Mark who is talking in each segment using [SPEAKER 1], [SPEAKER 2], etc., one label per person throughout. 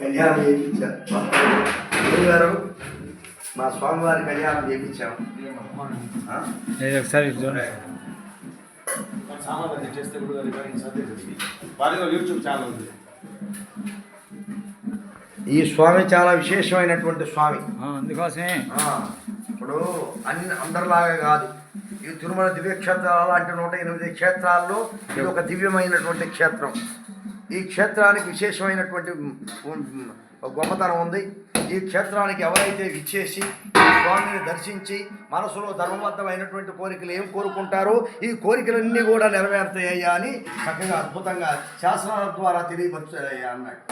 [SPEAKER 1] కళ్యాణం చేయించారు గారు మా స్వామివారి కళ్యాణం చేయించాము
[SPEAKER 2] ఒకసారి
[SPEAKER 3] చేస్తే కూడా రికార్డింగ్ సర్దేసింది వారిలో యూట్యూబ్ ఛానల్ ఉంది.
[SPEAKER 1] ఈ స్వామి చాలా విశేషమైనటువంటి స్వామి.
[SPEAKER 2] ఆ, అందుకోసమే.
[SPEAKER 1] ఆ, ఇప్పుడు అన్ని అందరిలాగా కాదు. ఈ తిరుమల దివ్యక్షేత్రాల అలాంటి నూట ఎనిమిది క్షేత్రాల్లో ఇది ఒక దివ్యమైనటువంటి క్షేత్రం. ఈ క్షేత్రానికి విశేషమైనటువంటి గొప్పతనం ఉంది. ఈ క్షేత్రానికి ఎవరైతే విచ్చేసి స్వామిని దర్శించి మనసులో ధర్మబద్ధమైనటువంటి కోరికలు ఏం కోరుకుంటారో ఈ కోరికలన్నీ కూడా నెరవేరుతాయ్యా అని చక్కగా అద్భుతంగా శాసనాల ద్వారా తెలియపరుచాయ్యా అన్నాడు.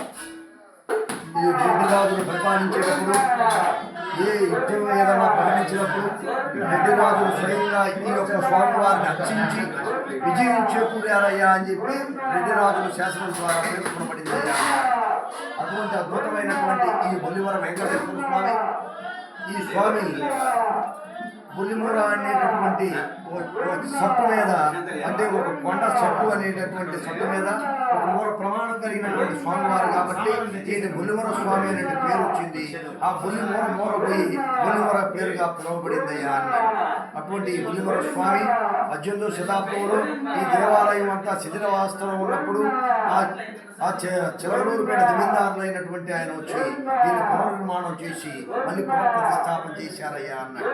[SPEAKER 1] ఈ రెడ్డి పరిపాలించేటప్పుడు ఏ ఉద్యమం ఏదైనా ప్రకటించినప్పుడు రెడ్డిరాజు స్వయంగా ఈ యొక్క స్వామివారిని అర్చించి విజయం చేకూరారయ్యా అని చెప్పి రెడ్డిరాజుల శాసనం ద్వారా పేర్కొనబడింది అయ్యా. అటువంటి అద్భుతమైనటువంటి ఈ బొల్లివరం వెంకటేశ్వర స్వామి ఈ స్వామి పులిమూర అనేటటువంటి ఓ- మీద అంటే ఒక కొండ సట్టు అనేటటువంటి సొట్టు మీద ఒక మూల ప్రమాణం కలిగినటువంటి స్వామివారు కాబట్టి దీని బుల్లిమూర స్వామి అనే పేరు వచ్చింది. ఆ బుల్లిమూర మూర పోయి బుల్లిమూర పేరుగా పిలువబడింది అయ్యా అన్నాడు. అటువంటి బుల్లిమూర స్వామి పద్దెనిమిదో శతాబ్దంలో ఈ దేవాలయం అంతా శిథిలవాస్తవం ఉన్నప్పుడు ఆ ఆ చిలవలూరుపేట జమీందారులైనటువంటి ఆయన వచ్చి దీన్ని పునర్నిర్మాణం చేసి మళ్ళీ పునఃప్రతిష్టాపన చేశారయ్యా అన్నాడు.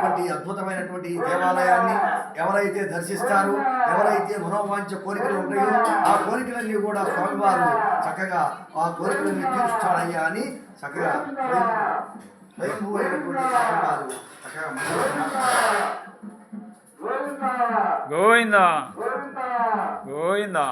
[SPEAKER 1] అటువంటి అద్భుతమైనటువంటి ఈ దేవాలయాన్ని ఎవరైతే దర్శిస్తారో ఎవరైతే మనోవాంఛ కోరికలు ఉంటాయో ఆ కోరికలన్నీ కూడా స్వామివారు చక్కగా ఆ కోరికలన్నీ తీరుస్తాడయ్యా అని చక్కగా స్వయం స్వయంభూ అయినటువంటి స్వామివారు చక్కగా
[SPEAKER 2] గోవిందా. గోవిందా.